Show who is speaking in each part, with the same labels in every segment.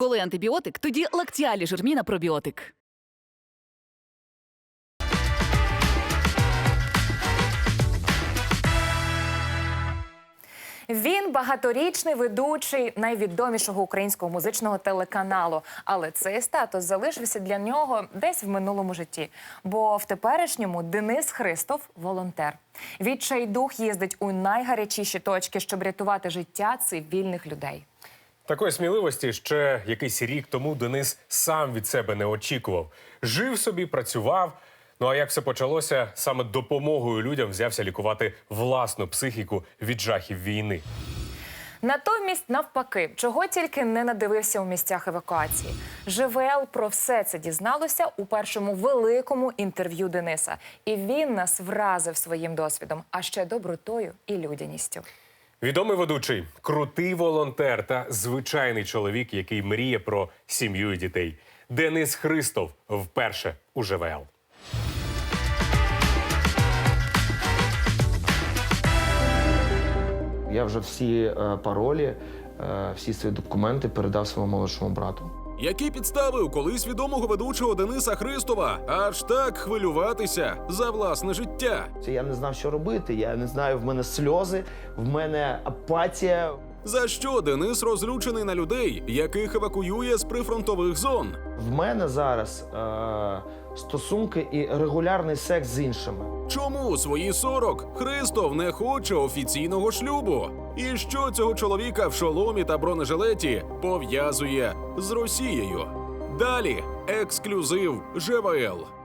Speaker 1: Коли антибіотик, тоді лактіалі жирміна пробіотик.
Speaker 2: Він багаторічний ведучий найвідомішого українського музичного телеканалу. Але цей статус залишився для нього десь в минулому житті. Бо в теперішньому Денис Христов волонтер. Відчайдух їздить у найгарячіші точки, щоб рятувати життя цивільних людей.
Speaker 3: Такої сміливості ще якийсь рік тому Денис сам від себе не очікував. Жив собі, працював. Ну а як все почалося, саме допомогою людям взявся лікувати власну психіку від жахів війни.
Speaker 2: Натомість, навпаки, чого тільки не надивився у місцях евакуації. ЖВЛ про все це дізналося у першому великому інтерв'ю Дениса. І він нас вразив своїм досвідом, а ще добротою і людяністю.
Speaker 3: Відомий ведучий, крутий волонтер та звичайний чоловік, який мріє про сім'ю і дітей. Денис Христов вперше у ЖВЛ.
Speaker 4: Я вже всі е, паролі, е, всі свої документи передав своєму молодшому брату.
Speaker 5: Які підстави у колись відомого ведучого Дениса Христова аж так хвилюватися за власне життя?
Speaker 4: Це я не знав, що робити. Я не знаю, в мене сльози, в мене апатія.
Speaker 5: За що Денис розлючений на людей, яких евакуює з прифронтових зон?
Speaker 4: В мене зараз е, стосунки і регулярний секс з іншими.
Speaker 5: Чому у свої 40 Христов не хоче офіційного шлюбу? І що цього чоловіка в шоломі та бронежилеті пов'язує з Росією? Далі ексклюзив ЖВЛ.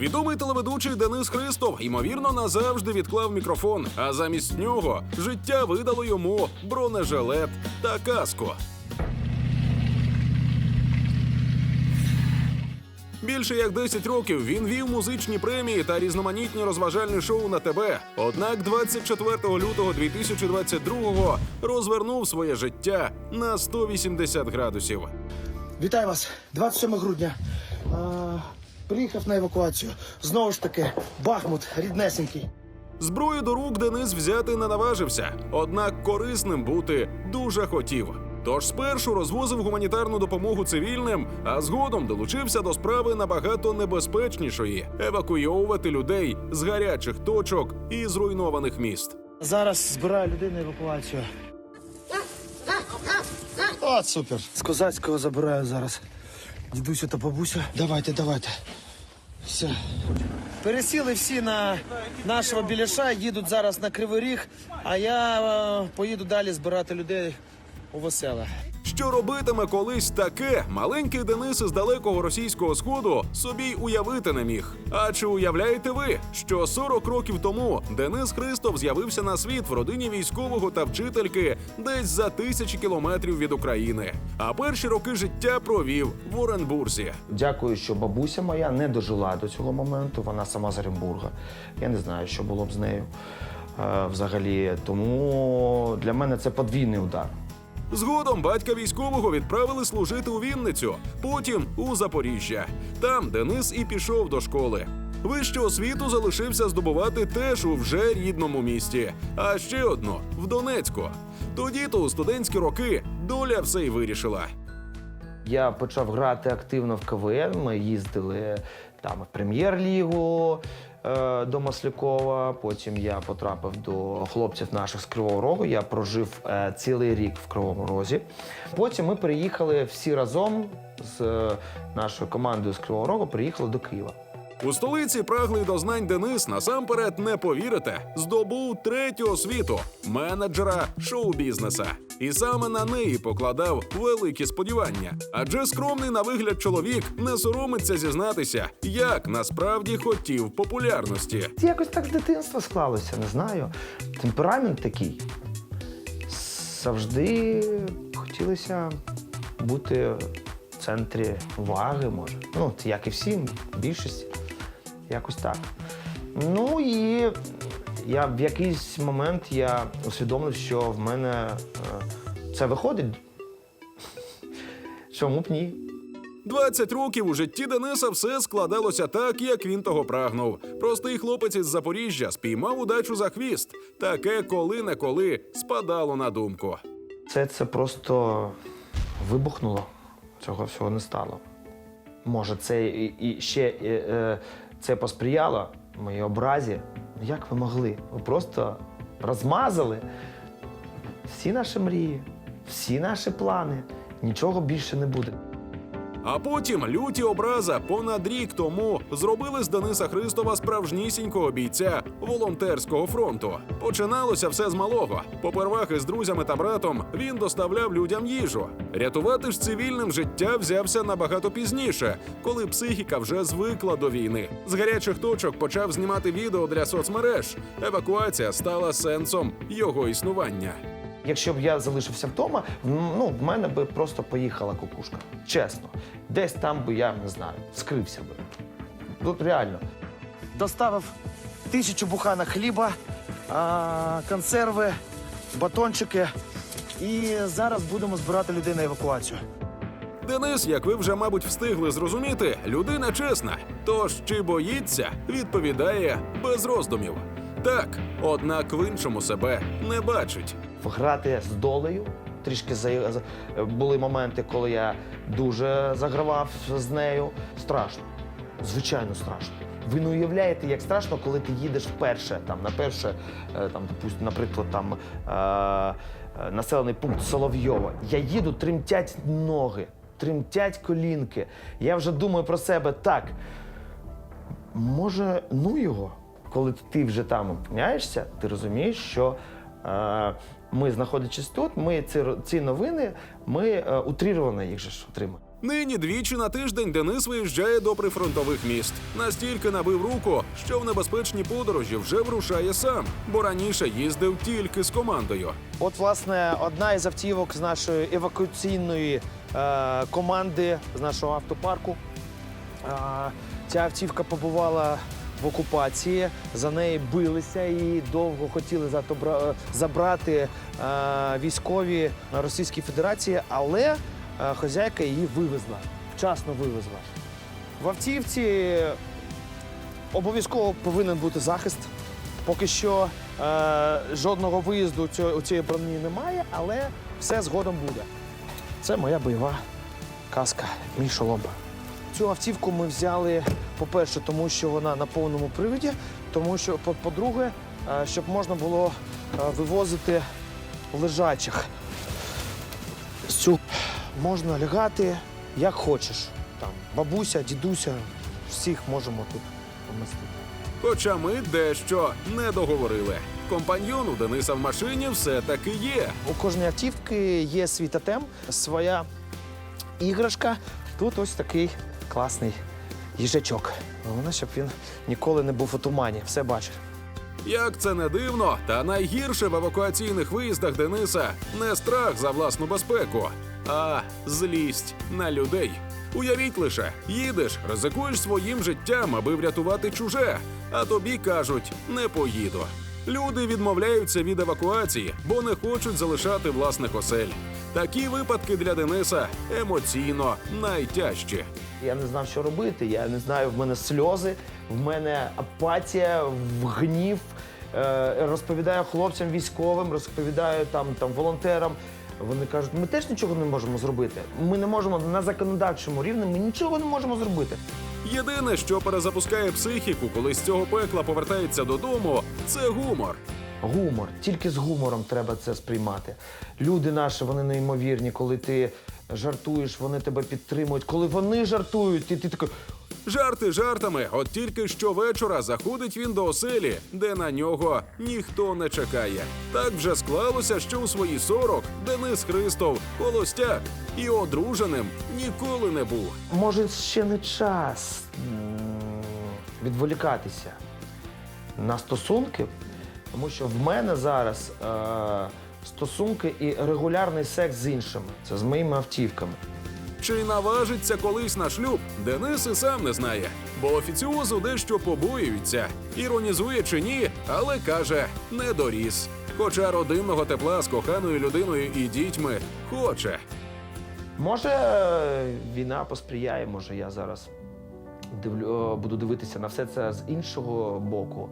Speaker 5: Відомий телеведучий Денис Христов ймовірно назавжди відклав мікрофон, а замість нього життя видало йому бронежилет та каску. Більше як 10 років він вів музичні премії та різноманітні розважальні шоу на ТБ. Однак 24 лютого 2022-го розвернув своє життя на 180 градусів.
Speaker 6: Вітаю вас, 27 грудня. Приїхав на евакуацію. Знову ж таки, Бахмут, ріднесенький.
Speaker 5: Зброю до рук Денис взяти не наважився, однак корисним бути дуже хотів. Тож спершу розвозив гуманітарну допомогу цивільним, а згодом долучився до справи набагато небезпечнішої евакуйовувати людей з гарячих точок і зруйнованих міст.
Speaker 6: Зараз збираю людей на евакуацію. От супер. З козацького забираю зараз. Дідусю та бабуся. Давайте, давайте. Все. Пересіли всі на нашого біляша, їдуть зараз на Кривий Ріг, а я е, поїду далі збирати людей у веселе.
Speaker 5: Що робитиме колись таке, маленький Денис із далекого російського сходу собі й уявити не міг. А чи уявляєте ви, що 40 років тому Денис Христов з'явився на світ в родині військового та вчительки десь за тисячі кілометрів від України, а перші роки життя провів в Оренбурзі.
Speaker 4: Дякую, що бабуся моя не дожила до цього моменту. Вона сама з Оренбурга. Я не знаю, що було б з нею е, взагалі. Тому для мене це подвійний удар.
Speaker 5: Згодом батька військового відправили служити у Вінницю, потім у Запоріжжя. Там Денис і пішов до школи. Вищу освіту залишився здобувати теж у вже рідному місті, а ще одну в Донецьку. Тоді то у студентські роки доля все й вирішила.
Speaker 4: Я почав грати активно в КВН. Ми їздили там в прем'єр-лігу до Маслякова. Потім я потрапив до хлопців наших з Кривого Рогу. Я прожив е, цілий рік в Кривому Розі. Потім ми переїхали всі разом з е, нашою командою з Кривого Рогу, приїхали до Києва.
Speaker 5: У столиці праглий до знань Денис насамперед не повірите, здобув третю освіту менеджера шоу-бізнеса. І саме на неї покладав великі сподівання. Адже скромний на вигляд чоловік не соромиться зізнатися, як насправді хотів популярності.
Speaker 4: Якось так з дитинства склалося, не знаю. Темперамент такий. Завжди хотілося бути в центрі уваги, може. Ну, як і всім, більшості. Якось так. Ну і я в якийсь момент я усвідомив, що в мене е, це виходить. Чому б ні?
Speaker 5: 20 років у житті Дениса все складалося так, як він того прагнув. Простий хлопець із Запоріжжя спіймав удачу за хвіст. Таке коли-неколи спадало на думку.
Speaker 4: Це це просто вибухнуло. Цього всього не стало. Може, це і, і ще е, е, це посприяло моїй образі. Ну, Як ви могли? Ви просто розмазали всі наші мрії, всі наші плани. Нічого більше не буде.
Speaker 5: А потім люті образа понад рік тому зробили з Дениса Христова справжнісінького бійця волонтерського фронту. Починалося все з малого. Попервах із друзями та братом він доставляв людям їжу. Рятувати ж цивільним життя взявся набагато пізніше, коли психіка вже звикла до війни. З гарячих точок почав знімати відео для соцмереж. Евакуація стала сенсом його існування.
Speaker 4: Якщо б я залишився вдома, ну, в мене би просто поїхала кукушка. Чесно. Десь там би я не знаю, скрився би. Тут реально.
Speaker 6: Доставив тисячу буханок хліба, а, консерви, батончики. І зараз будемо збирати людей на евакуацію.
Speaker 5: Денис, як ви вже, мабуть, встигли зрозуміти, людина чесна. Тож чи боїться, відповідає без роздумів. Так, однак в іншому себе не бачить.
Speaker 4: грати з долею. Трішки за... були моменти, коли я дуже загравав з нею. Страшно. Звичайно, страшно. Ви не уявляєте, як страшно, коли ти їдеш вперше, там, на перше, е, там, допустим, наприклад, там, е, е, населений пункт Соловйова. Я їду, тремтять ноги, тремтять колінки. Я вже думаю про себе так. Може, ну його, коли ти вже там опиняєшся, ти розумієш, що е, ми, знаходячись тут, ми ці, ці новини, ми е, утріровано їх же ж отримаємо.
Speaker 5: Нині двічі на тиждень Денис виїжджає до прифронтових міст. Настільки набив руку, що в небезпечні подорожі вже врушає сам, бо раніше їздив тільки з командою.
Speaker 6: От, власне, одна із автівок з нашої евакуаційної е, команди, з нашого автопарку. Е, ця автівка побувала в окупації, за неї билися і довго хотіли забрати е, військові Російської Федерації, але е, хазяйка її вивезла, вчасно вивезла. В автівці обов'язково повинен бути захист. Поки що е, жодного виїзду у цієї броні немає, але все згодом буде. Це моя бойова каска, мій шолом. Цю автівку ми взяли, по-перше, тому що вона на повному приводі, тому що, по- по-друге, е, щоб можна було е, вивозити лежачих. Цю можна лягати як хочеш. Там бабуся, дідуся, всіх можемо тут помістити.
Speaker 5: Хоча ми дещо не договорили. Компаньйон у Дениса в машині все-таки є.
Speaker 6: У кожної автівки є свій тотем, своя іграшка. Тут ось такий класний їжачок. Головне, щоб він ніколи не був у тумані, все бачить.
Speaker 5: Як це не дивно, та найгірше в евакуаційних виїздах Дениса не страх за власну безпеку, а злість на людей. Уявіть лише, їдеш, ризикуєш своїм життям, аби врятувати чуже, а тобі кажуть не поїду. Люди відмовляються від евакуації, бо не хочуть залишати власних осель. Такі випадки для Дениса емоційно найтяжчі.
Speaker 4: Я не знав, що робити. Я не знаю, в мене сльози, в мене апатія, в гнів. Е, розповідаю хлопцям військовим, розповідаю там, там волонтерам. Вони кажуть, ми теж нічого не можемо зробити. Ми не можемо на законодавчому рівні, ми нічого не можемо зробити.
Speaker 5: Єдине, що перезапускає психіку, коли з цього пекла повертається додому, це гумор.
Speaker 4: Гумор. Тільки з гумором треба це сприймати. Люди наші, вони неймовірні, коли ти жартуєш, вони тебе підтримують. Коли вони жартують, ти, ти такий.
Speaker 5: Жарти жартами, от тільки щовечора заходить він до оселі, де на нього ніхто не чекає. Так вже склалося, що у свої 40 Денис Христов холостяк і одруженим ніколи не був.
Speaker 4: Може, ще не час відволікатися на стосунки, тому що в мене зараз е, стосунки і регулярний секс з іншими. Це з моїми автівками.
Speaker 5: Чи наважиться колись на шлюб, Денис і сам не знає, бо офіціозу дещо побоюється. Іронізує чи ні, але каже, не доріс. Хоча родинного тепла з коханою людиною і дітьми хоче.
Speaker 4: Може, війна посприяє, може, я зараз дивлю, буду дивитися на все це з іншого боку.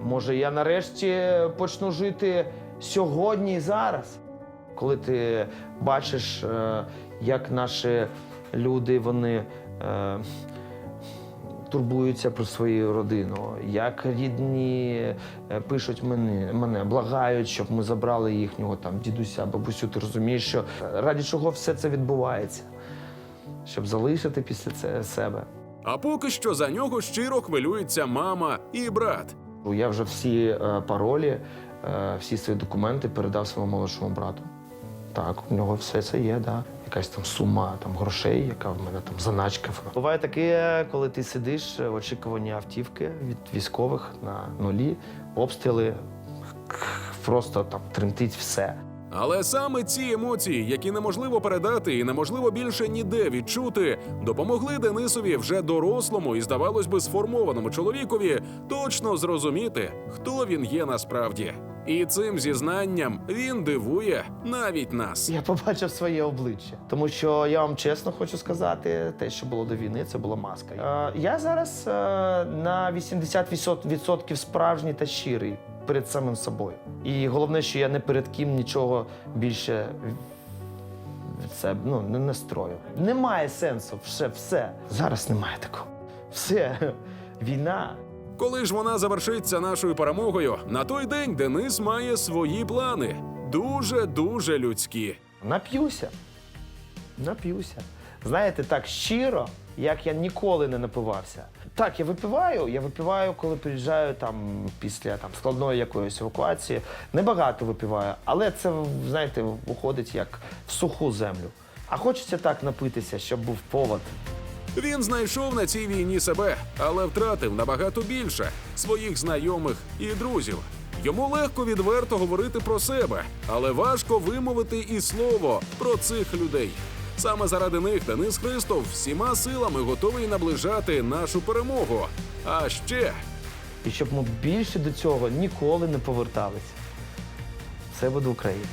Speaker 4: Може, я нарешті почну жити сьогодні і зараз. Коли ти бачиш, е, як наші люди вони е, турбуються про свою родину, як рідні е, пишуть мене, мене, благають, щоб ми забрали їхнього там дідуся, бабусю. Ти розумієш, що раді чого все це відбувається, щоб залишити після це себе.
Speaker 5: А поки що за нього щиро хвилюється мама і брат.
Speaker 4: Я вже всі паролі, всі свої документи передав своєму молодшому брату. Так, у нього все це є, да. Якась там сума там, грошей, яка в мене там заначка. Буває таке, коли ти сидиш в очікуванні автівки від військових на нулі, обстріли, просто там тремтить все.
Speaker 5: Але саме ці емоції, які неможливо передати і неможливо більше ніде відчути, допомогли Денисові вже дорослому і, здавалось би, сформованому чоловікові точно зрозуміти, хто він є насправді. І цим зізнанням він дивує навіть нас.
Speaker 4: Я побачив своє обличчя, тому що я вам чесно хочу сказати, те, що було до війни, це була маска. Е, я зараз е, на 80% справжній та щирий перед самим собою. І головне, що я не перед ким нічого більше себе ну, не, не строю. Немає сенсу, все, все. Зараз немає такого. Все, війна.
Speaker 5: Коли ж вона завершиться нашою перемогою, на той день Денис має свої плани. Дуже дуже людські.
Speaker 4: Нап'юся. Нап'юся. Знаєте, так щиро, як я ніколи не напивався. Так, я випиваю, я випиваю, коли приїжджаю там після там, складної якоїсь евакуації. Небагато випиваю, але це, знаєте, виходить як в суху землю. А хочеться так напитися, щоб був повод.
Speaker 5: Він знайшов на цій війні себе, але втратив набагато більше своїх знайомих і друзів. Йому легко відверто говорити про себе, але важко вимовити і слово про цих людей. Саме заради них Денис Христов всіма силами готовий наближати нашу перемогу. А ще
Speaker 4: І щоб ми більше до цього ніколи не поверталися. Це буде Україна.